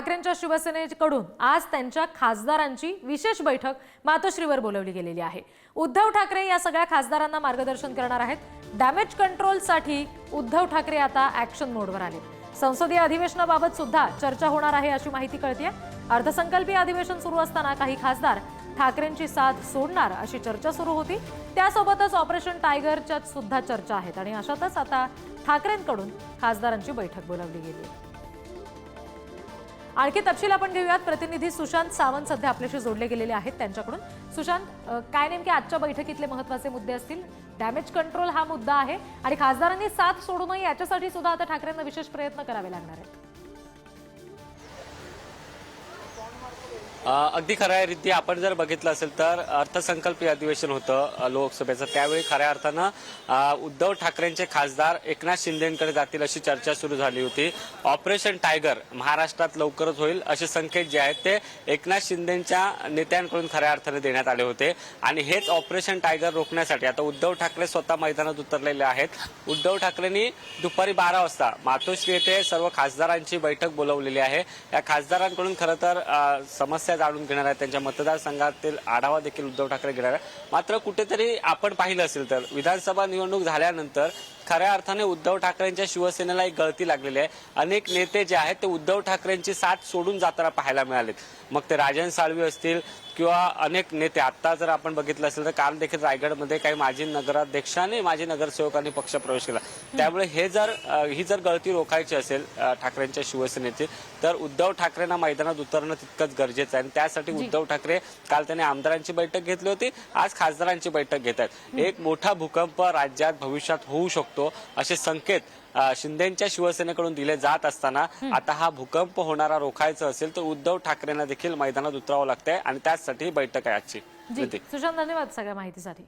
ठाकरेंच्या शिवसेनेकडून आज त्यांच्या खासदारांची विशेष बैठक मातोश्रीवर बोलवली गेलेली आहे. उद्धव ठाकरे या सगळ्या खासदारांना मार्गदर्शन करणार आहेत. डॅमेज कंट्रोलसाठी उद्धव ठाकरे आता ऍक्शन मोडवर आले. संसदीय अधिवेशनाबाबत सुद्धा चर्चा होणार आहे अशी माहिती कळतीये. अर्थसंकल्पीय अधिवेशन सुरू असताना काही खासदार ठाकरेंची साथ सोडणार अशी चर्चा सुरू होती. त्यासोबतच ऑपरेशन टायगरच्या सुद्धा चर्चा आहेत आणि अशातच आता ठाकरेंकडून खासदारांची बैठक बोलावली गेली आहे. आणखी तपशील आपण घेऊयात. प्रतिनिधी सुशांत सावंत सध्या आपल्याशी जोडले गेलेले आहेत त्यांच्याकडून. सुशांत काय नेमके आजच्या बैठकीतले महत्त्वाचे मुद्दे असतील? डॅमेज कंट्रोल हा मुद्दा आहे आणि खासदारांनी साथ सोडू नये याच्यासाठी सुद्धा आता ठाकरेंना विशेष प्रयत्न करावे लागणार आहेत. अगदी खऱ्या रीती आपण जर बघितलं असेल तर अर्थसंकल्पीय अधिवेशन होतं लोकसभेचं. त्यावेळी खऱ्या अर्थानं उद्धव ठाकरेंचे खासदार एकनाथ शिंदेकडे जातील अशी चर्चा सुरू झाली होती. ऑपरेशन टायगर महाराष्ट्रात लवकरच होईल असे संकेत जे आहेत ते एकनाथ शिंदेच्या नेत्यांकडून खऱ्या अर्थाने देण्यात आले होते. आणि हेच ऑपरेशन टायगर रोखण्यासाठी आता उद्धव ठाकरे स्वतः मैदानात उतरलेले आहेत. उद्धव ठाकरेंनी दुपारी बारा वाजता मातोश्री येथे सर्व खासदारांची बैठक बोलवलेली आहे. या खासदारांकडून खरं तर समस्या समस्या जाणून घेणार आहेत त्यांच्या मतदारसंघातील आढावा देखील उद्धव ठाकरे घेणार आहे. मात्र कुठेतरी आपण पाहिलं असेल तर विधानसभा निवडणूक झाल्यानंतर खऱ्या अर्थाने उद्धव ठाकरेंच्या शिवसेनेला एक गळती लागलेली आहे. अनेक नेते जे आहेत ते उद्धव ठाकरेंची साथ सोडून जाताना पाहायला मिळालेत. मग ते राजन साळवी असतील किंवा अनेक नेते आता जर आपण बघितलं असेल तर काल देखील रायगडमध्ये काही माजी नगराध्यक्षांनी माजी नगरसेवकांनी पक्ष प्रवेश केला. त्यामुळे हे जर ही जर गळती रोखायची असेल ठाकरेंच्या शिवसेनेची तर उद्धव ठाकरेंना मैदानात उतरणं तितकंच गरजेचं आहे. आणि त्यासाठी उद्धव ठाकरे काल त्यांनी आमदारांची बैठक घेतली होती. आज खासदारांची बैठक घेत आहेत. एक मोठा भूकंप राज्यात भविष्यात होऊ शकतो. असे संकेत शिंदेच्या शिवसेनेकडून दिले जात असताना आता हा भूकंप होणारा रोखायचा असेल तर उद्धव ठाकरेंना देखील मैदानात उतरावं लागतंय आणि त्याचसाठी बैठक आहे आजची. सुशांत धन्यवाद सगळ्या माहितीसाठी.